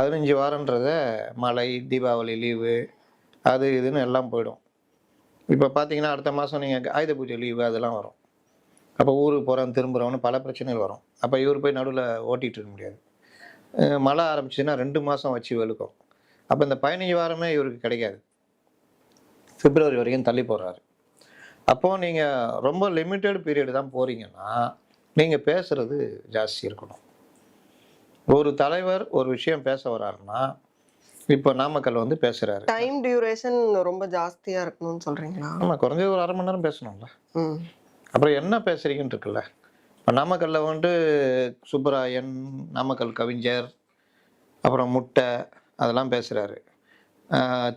பதினஞ்சு வாரன்றத மழை தீபாவளி லீவு அது இதுன்னு எல்லாம் போயிடும். இப்போ பார்த்தீங்கன்னா அடுத்த மாதம் நீங்கள் ஆயுத பூஜை லீவு அதெல்லாம் வரும். அப்போ ஊருக்கு போகிறோம் திரும்புகிறோன்னு பல பிரச்சனைகள் வரும். அப்போ இவர் போய் நடுவில் ஓட்டிகிட்டு இருக்க முடியாது. மழை ஆரம்பிச்சுன்னா ரெண்டு மாதம் வச்சு வெளுக்கும். அப்போ இந்த பதினஞ்சு வாரமே இவருக்கு கிடைக்காது. பிப்ரவரி வரைக்கும் தள்ளி போடுறாரு. அப்போது நீங்கள் ரொம்ப லிமிட்டட் பீரியட் தான் போகிறீங்கன்னா நீங்கள் பேசுகிறது ஜாஸ்தி இருக்கணும். ஒரு தலைவர் ஒரு விஷயம் பேச வர்றாருன்னா இப்போ நாமக்கல் வந்து பேசுகிறாரு டைம் டியூரேஷன் ரொம்ப ஜாஸ்தியா இருக்கணும்னு சொல்றீங்களா? ஆமாம் குறைஞ்சது ஒரு அரை மணி நேரம் பேசணும்ல. அப்புறம் என்ன பேசுறீங்கன்னு இருக்குல்ல? இப்போ நாமக்கல்ல வந்துட்டு சுப்பராயன் நாமக்கல் கவிஞர் அப்புறம் முட்டை அதெல்லாம் பேசுகிறாரு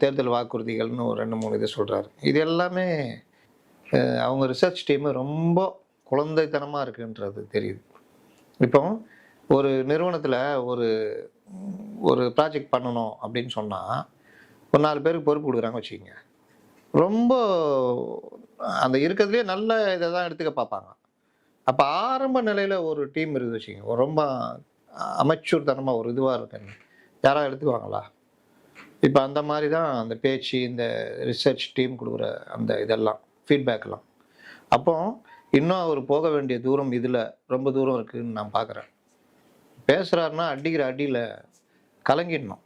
தேர்தல் வாக்குறுதிகள்னு ஒரு ரெண்டு மூணு இது சொல்கிறாரு இது எல்லாமே அவங்க ரிசர்ச் டீமு ரொம்ப குழந்தைத்தனமாக இருக்குன்றது தெரியுது. இப்போ ஒரு நிறுவனத்தில் ஒரு ஒரு ப்ராஜெக்ட் பண்ணணும் அப்படின்னு சொன்னால் ஒரு நாலு பேருக்கு பொறுப்பு கொடுக்குறாங்க வச்சுக்கோங்க. ரொம்ப அந்த இருக்கிறதுலே நல்ல இதை தான் எடுத்துக்க பார்ப்பாங்க. அப்போ ஆரம்ப நிலையில் ஒரு டீம் இருக்குது வச்சுக்கோங்க. ரொம்ப அமைச்சூர் தனமாக ஒரு இதுவாக இருக்குன்னு. யாராவது எடுத்துக்குவாங்களா? இப்போ அந்த மாதிரி தான் அந்த பேச்சு இந்த ரிசர்ச் டீம் கொடுக்குற அந்த இதெல்லாம் ஃபீட்பேக்கெல்லாம் அப்போ இன்னும் அவர் போக வேண்டிய தூரம் இதில் ரொம்ப தூரம் இருக்குதுன்னு நான் பார்க்குறேன். பேசுகிறாருன்னா அடிக்கிற அடியில் கலங்கிடணும்.